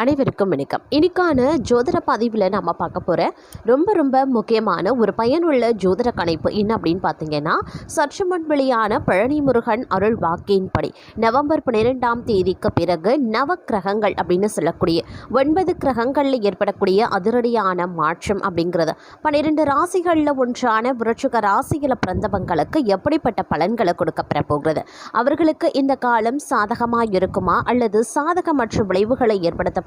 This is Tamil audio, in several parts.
அனைவருக்கும் வணக்கம். இன்னைக்கான ஜோதிட பதிவில் நம்ம பார்க்க போகிற ரொம்ப ரொம்ப முக்கியமான ஒரு பயனுள்ள ஜோதிட கணிப்பு என்ன அப்படின்னு பார்த்தீங்கன்னா சற்று முன் வெளியான பழனி முருகன் அருள் வாக்கின்படி நவம்பர் பன்னிரெண்டாம் தேதிக்கு பிறகு நவ கிரகங்கள் அப்படின்னு சொல்லக்கூடிய ஒன்பது கிரகங்களில் ஏற்படக்கூடிய அதிரடியான மாற்றம் அப்படிங்கிறது. பன்னிரெண்டு ராசிகளில் ஒன்றான விருச்சிக ராசியில் பிறந்தவங்களுக்கு எப்படிப்பட்ட பலன்களை கொடுக்கப்பெற போகிறது அவர்களுக்கு இந்த காலம் சாதகமாக இருக்குமா? அல்லது சாதகமற்ற விளைவுகளை ஏற்படுத்த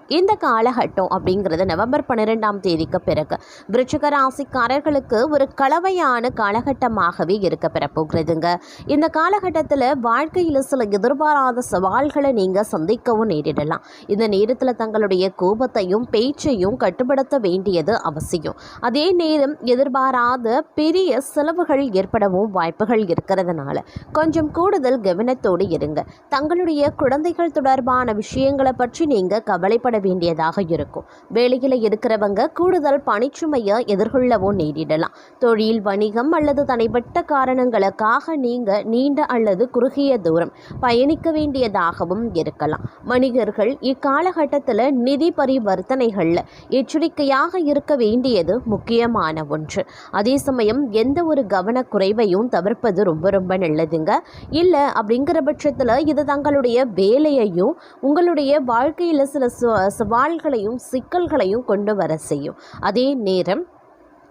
இந்த காலகட்டம் அப்படிங்கிறது நவம்பர் பன்னிரெண்டாம் தேதிக்கு பிறகு. விருச்சிக ராசிக்காரர்களுக்கு ஒரு கலவையான காலகட்டமாகவே இருக்க பெறப்போகிறதுங்க. இந்த காலகட்டத்தில் வாழ்க்கையில் சில எதிர்பாராத சவால்களை நீங்கள் சந்திக்கவும் நேரிடலாம். இந்த நேரத்தில் தங்களுடைய கோபத்தையும் பேச்சையும் கட்டுப்படுத்த வேண்டியது அவசியம். அதே நேரம் எதிர்பாராத பெரிய செலவுகள் ஏற்படவும் வாய்ப்புகள் இருக்கிறதுனால கொஞ்சம் கூடுதல் கவனத்தோடு இருங்க. தங்களுடைய குழந்தைகள் தொடர்பான விஷயங்களை பற்றி நீங்கள் கவலைப்பட வேண்டியதாக இருக்கும். வேலையில் இருக்கிறவங்க கூடுதல் பணிச்சுமையை எதிர்கொள்ளவும் நேரிடலாம். தொழில் வணிகம் அல்லது தனிப்பட்ட காரணங்களுக்காக நீங்கள் நீண்ட அல்லது குறுகிய தூரம் பயணிக்க வேண்டியதாகவும் இருக்கலாம். வணிகர்கள் இக்காலகட்டத்தில் நிதி பரிவர்த்தனைகளில் எச்சரிக்கையாக இருக்க வேண்டியது முக்கியமான ஒன்று. அதே சமயம் எந்த ஒரு கவனக்குறைவையும் தவிர்ப்பது ரொம்ப ரொம்ப நல்லதுங்க. இல்லை அப்படிங்கிற பட்சத்தில் இது தங்களுடைய வேலையையும் உங்களுடைய வாழ்க்கையில் சில சவால்களையும் சிக்கல்களையும் கொண்டு வர செய்யும். அதே நேரம்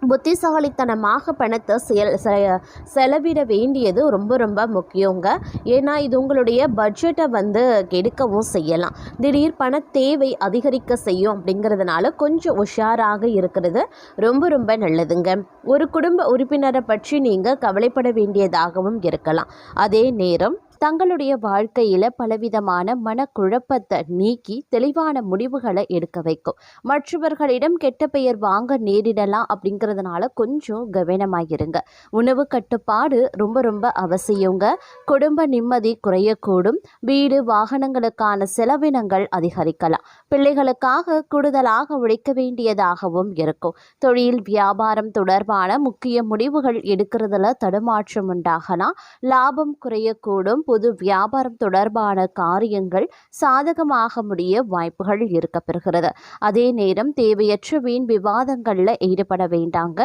புத்திசாலித்தனமாக பணத்தை செல் செ- செலவிட வேண்டியது ரொம்ப ரொம்ப முக்கியங்க. ஏன்னா இது உங்களுடைய பட்ஜெட்டை வந்து கெடுக்கவும் செய்யலாம். திடீர் பண தேவை அதிகரிக்க செய்யும் அப்படிங்கிறதுனால கொஞ்சம் உஷாராக இருக்கிறது ரொம்ப ரொம்ப நல்லதுங்க. ஒரு குடும்ப உறுப்பினரை பற்றி நீங்கள் கவலைப்பட வேண்டியதாகவும் இருக்கலாம். அதே நேரம் தங்களுடைய வாழ்க்கையில் பலவிதமான மனக்குழப்பத்தை நீக்கி தெளிவான முடிவுகளை எடுக்க வைக்கும். மற்றவர்களிடம் கெட்ட பெயர் வாங்க நேரிடலாம் அப்படிங்கிறதுனால கொஞ்சம் கவனமாயிருங்க. உணவு கட்டுப்பாடு ரொம்ப ரொம்ப அவசியங்க. குடும்ப நிம்மதி குறையக்கூடும். வீடு வாகனங்களுக்கான செலவினங்கள் அதிகரிக்கலாம். பிள்ளைகளுக்காக கூடுதலாக உழைக்க வேண்டியதாகவும் இருக்கும். தொழில் வியாபாரம் தொடர்பான முக்கிய முடிவுகள் எடுக்கிறதுல தடுமாற்றம் உண்டாகலாம். லாபம் குறையக்கூடும். பொது வியாபாரம் தொடர்பான காரியங்கள் சாதகமாக முடிய வாய்ப்புகள் இருக்கப்பெறுகிறது. அதே நேரம் தேவையற்ற வீண் விவாதங்களில் ஈடுபட வேண்டாங்க.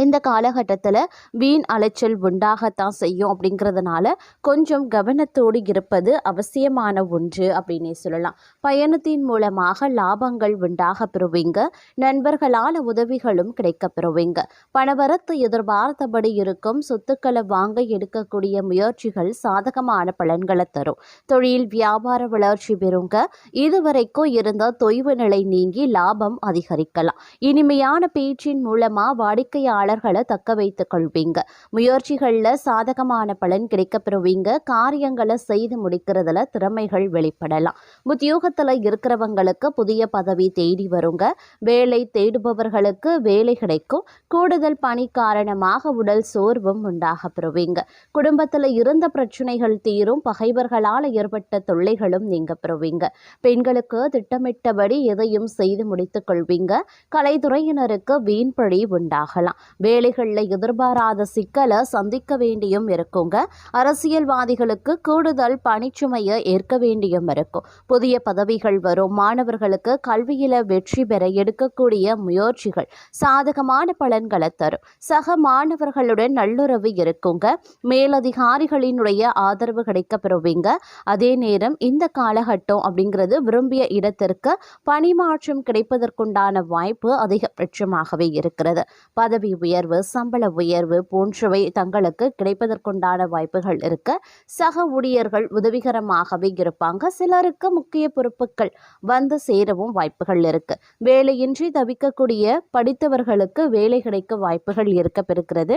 இந்த காலகட்டத்தில் வீண் அலைச்சல் உண்டாகத்தான் செய்யும் அப்படிங்கிறதுனால கொஞ்சம் கவனத்தோடு இருப்பது அவசியமான ஒன்று அப்படின்னே சொல்லலாம். பயணத்தின் மூலமாக லாபங்கள் உண்டாக பெறுவீங்க. நண்பர்களால் உதவிகளும் கிடைக்க பெறுவீங்க. பணவரத்து எதிர்பார்த்தபடி இருக்கும் சொத்துக்களை வாங்க எடுக்கக்கூடிய முயற்சிகள் சாதகமான பலன்களை தரும். தொழில் வியாபார வளர்ச்சி பெறுங்க. இதுவரைக்கும் இருந்த தொய்வு நிலை நீங்கி லாபம் அதிகரிக்கலாம். இனிமையான பேச்சின் மூலமாக வாடிக்கையாளர் வாடிக்கையாளர்களை தக்க வைத்துக் கொள்வீங்க. முயற்சிகளில் சாதகமான பலன் கிடைக்கப்பெறுவீங்க காரியங்களை செய்து முடிக்கிறதுல திறமைகள் வெளிப்படலாம். உத்தியோகத்தில் இருக்கிறவங்களுக்கு புதிய பதவி தேடி வருங்க. வேலை தேடுபவர்களுக்கு வேலை கிடைக்கும். கூடுதல் பணி காரணமாக உடல் சோர்வும் உண்டாக பெறுவீங்க. குடும்பத்தில் இருந்த பிரச்சனைகள் தீரும். பகைவர்களால் ஏற்பட்ட தொல்லைகளும் நீங்க பெறுவீங்க. பெண்களுக்கு திட்டமிட்டபடி எதையும் செய்து முடித்துக் கொள்வீங்க. கலைத்துறையினருக்கு வீண்பழி உண்டாகலாம். வேலைகளில் எதிர்பாராத சிக்கலை சந்திக்க வேண்டியும் இருக்குங்க. அரசியல்வாதிகளுக்கு கூடுதல் பணிச்சுமையை ஏற்க வேண்டியும் இருக்கும். புதிய பதவிகள் வரும். மாணவர்களுக்கு கல்வியில் வெற்றி பெற எடுக்கக்கூடிய முயற்சிகள் சாதகமான பலன்களை தரும். சக மாணவர்களுடன் நல்லுறவு இருக்குங்க. மேலதிகாரிகளினுடைய ஆதரவு கிடைக்க பெறுவீங்க அதே நேரம் இந்த காலகட்டம் அப்படிங்கிறது விரும்பிய இடத்திற்கு பணிமாற்றம் கிடைப்பதற்குண்டான வாய்ப்பு அதிகபட்சமாகவே இருக்கிறது. பதவி உயர்வு சம்பள உயர்வு போன்றவை தங்களுக்கு கிடைப்பதற்குண்டான வாய்ப்புகள் இருக்க சக ஊழியர்கள் உதவிகரமாகவே இருப்பாங்க. சிலருக்கு முக்கிய பொறுப்புகள் வந்து சேரவும் வாய்ப்புகள் இருக்கு. வேலையின்றி தவிக்கக்கூடிய படித்தவர்களுக்கு வேலை கிடைக்க வாய்ப்புகள் இருக்க பெறுகிறது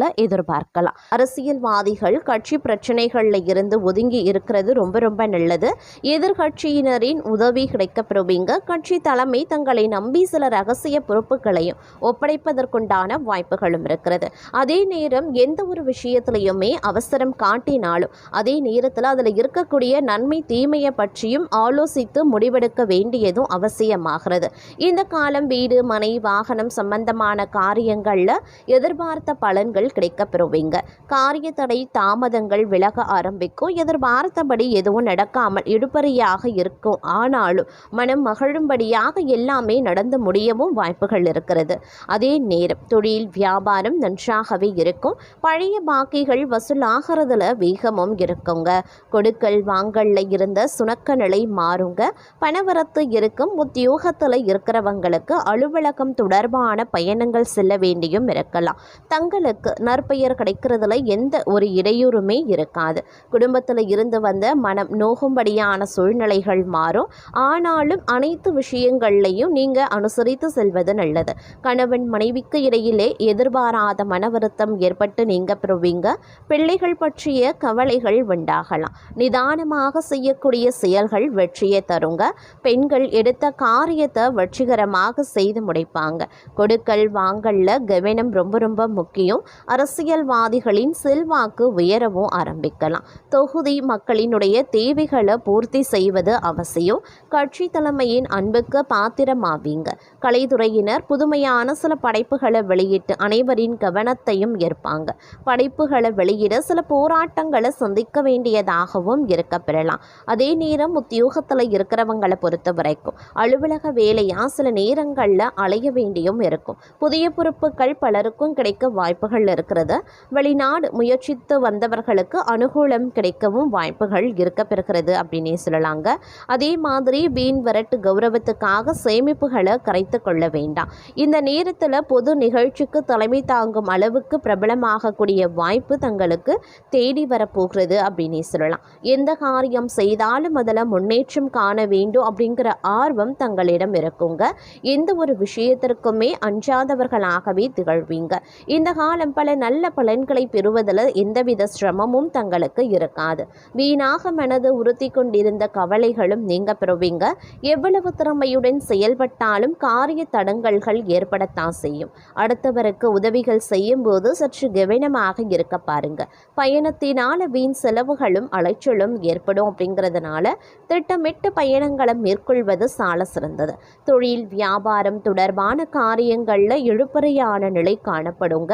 எதிர்பார்க்கலாம். அரசியல்வாதிகள் கட்சி பிரச்சனைகள்ல இருந்து ஒதுங்கி இருக்கிறது ரொம்ப ரொம்ப நல்லது. எதிர்கட்சியினரின் உதவி கிடைக்கப்பெறுவீங்க. கட்சி தலைமை தங்களை நம்பி சில ரகசிய பொறுப்புகளையும் ஒப்படைப்பதற்குண்டான வாய்ப்புகளும் இருக்கிறது. அதே நேரம் எந்த ஒரு விஷயத்திலையுமே அவசரம் காட்டினாலும் அதே நேரத்தில் அதில் இருக்கக்கூடிய நன்மை தீமையை பற்றியும் ஆலோசித்து முடிவெடுக்க வேண்டியதும் அவசியமாகிறது. இந்த காலம் வீடு மனை வாகனம் சம்பந்தமான காரியங்களில் எதிர்பார்த்த பலன்கள் கிடைக்கப்பெறுவீங்க. காரிய தடை தாமதங்கள் விலக ஆரம்பிக்கும். எதிர்பார்த்தபடி எதுவும் நடக்காமல் இடுபறியாக இருக்கும். ஆனாலும் மனம் மகிழும்படியாக எல்லாமே நடந்து முடியவும் வாய்ப்புகள் இருக்கிறது. அதே நேரம் தொழில் வியாபாரம் நன்றாகவே இருக்கும். பழைய பாக்கிகள் வசூலாகிறதுல வேகமும் இருக்குங்க. கொடுக்கல் வாங்கல்ல இருந்த சுணக்க நிலை மாறுங்க. பணவரத்து இருக்கும். உத்தியோகத்தில் இருக்கிறவங்களுக்கு அலுவலகம் தொடர்பான பயணங்கள் செல்ல வேண்டியும் இருக்கலாம். தங்களுக்கு நற்பெயர் கிடைக்கிறதுல எந்த ஒரு இடையூறுமே இருக்காது. குடும்பத்தில் இருந்து வந்த மனம் நோகும்படியான சூழ்நிலைகள் மாறும். ஆனாலும் அனைத்து விஷயங்கள்லையும் நீங்கள் அனுசரித்து செல்வது நல்லது. கணவன் மனைவிக்கு இடையிலே எதிர்பாராத மன வருத்தம் ஏற்பட்டு நீங்கள் பெறுவீங்க. பிள்ளைகள் பற்றிய கவலைகள் உண்டாகலாம். நிதானமாக செய்யக்கூடிய செயல்கள் வெற்றியை தருங்க. பெண்கள் எடுத்த காரியத்தை வெற்றிகரமாக செய்து முடிப்பாங்க. கொடுக்கல் வாங்கல்ல கவனம் ரொம்ப ரொம்ப முக்கியம். அரசியல்வாதிகளின் செல்வாக்கு உயரவும் ஆரம்பிக்கலாம். தொகுதி மக்களினுடைய தேவைகளை பூர்த்தி செய்வது அவசியம். கட்சி தலைமையின் அன்புக்கு பாத்திரமாவீங்க. கலைத்துறையினர் புதுமையான சில படைப்புகளை வெளியிட்டு அனைவரின் கவனத்தையும் ஏற்பாங்க படைப்புகளை வெளியிட சில போராட்டங்களை சந்திக்க வேண்டியதாகவும் இருக்க பெறலாம். அதே நேரம் உத்தியோகத்தில் இருக்கிறவங்களை பொறுத்த வரைக்கும் அலுவலக வேலையா சில நேரங்களில் அலைய வேண்டியும் இருக்கும். புதிய பொறுப்புகள் பலருக்கும் கிடைக்க வாய்ப்புகள் இருக்கிறது வெளிநாடு முயற்சித்து வந்தவர்களுக்கு அனுகூலம் கிடைக்கவும் வாய்ப்புகள் இருக்க பெறுகிறது அப்படின்னே சொல்லலாங்க. அதே மாதிரி வீண் வரட்டு கௌரவத்துக்காக சேமிப்புகளை கரைத்து கொள்ள வேண்டாம். இந்த நேரத்தில் பொது நிகழ்ச்சிக்கு தலைமை தாங்கும் அளவுக்கு பிரபலமாகக்கூடிய வாய்ப்பு தங்களுக்கு தேடி வரப்போகிறது அப்படின்னே சொல்லலாம். எந்த காரியம் செய்தாலும் அதில் முன்னேற்றம் காண வேண்டும் அப்படிங்கிற ஆர்வம் தங்களிடம் இருக்குங்க. எந்த ஒரு விஷயத்திற்குமே அஞ்சாதவர்களாகவே திகழ்வீங்க. இந்த காலம் பல நல்ல பலன்களை பெறுவதில் எந்தவித சிரமமும் தங்களுக்கு இருக்காது. வீணாக மனது உறுத்தி கொண்டிருந்த கவலைகளும் நீங்க பெறுவீங்க. எவ்வளவு திறமையுடன் செயல்பட்டாலும் காரிய தடங்கல்கள் ஏற்படத்தான் செய்யும். அடுத்தவருக்கு உதவிகள் செய்யும் போது சற்று கவனமாக இருக்க பாருங்க. பயணத்தினால வீண் செலவுகளும் அலைச்சலும் ஏற்படும் அப்படிங்கிறதுனால திட்டமிட்டு பயணங்களை மேற்கொள்வது சால சிறந்தது. தொழில் வியாபாரம் தொடர்பான காரியங்களில் எழுப்பறையான நிலை காணப்படுங்க.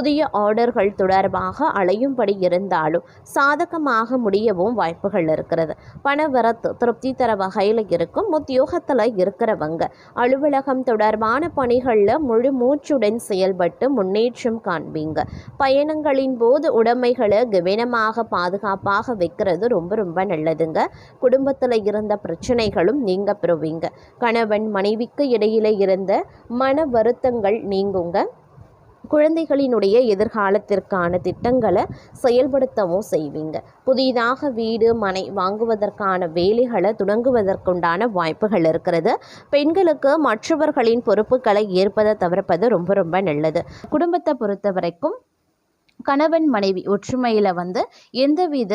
புதிய ஆர்டர்கள் தொடர்பாக அலையும்படி இருந்தாலும் சாதகமாக முடியவும் வாய்ப்புகள் இருக்கிறது. பணவரத்து திருப்தி தர வகையில் இருக்கும் உத்தியோகத்தில் இருக்கிறவங்க அலுவலகம் தொடர்பான பணிகளில் முழு மூச்சுடன் செயல்பட்டு முன்னேற்றம் காண்பீங்க. பயணங்களின் போது உடைமைகளை கவனமாக பாதுகாப்பாக வைக்கிறது ரொம்ப ரொம்ப நல்லதுங்க. குடும்பத்தில் இருந்த பிரச்சனைகளும் நீங்க பெறுவீங்க. கணவன் மனைவிக்கு இடையில இருந்த மன வருத்தங்கள் நீங்குங்க. குழந்தைகளினுடைய எதிர்காலத்திற்கான திட்டங்களை செயல்படுத்தவும் செய்வீங்க. புதிதாக வீடு மனை வாங்குவதற்கான வேலைகளை தொடங்குவதற்குண்டான வாய்ப்புகள் இருக்கிறது. பெண்களுக்கு மற்றவர்களின் பொறுப்புகளை ஏற்பதை தவிர்ப்பது ரொம்ப ரொம்ப நல்லது. குடும்பத்தை பொறுத்த வரைக்கும் கணவன் மனைவி ஒற்றுமையில் வந்து எந்தவித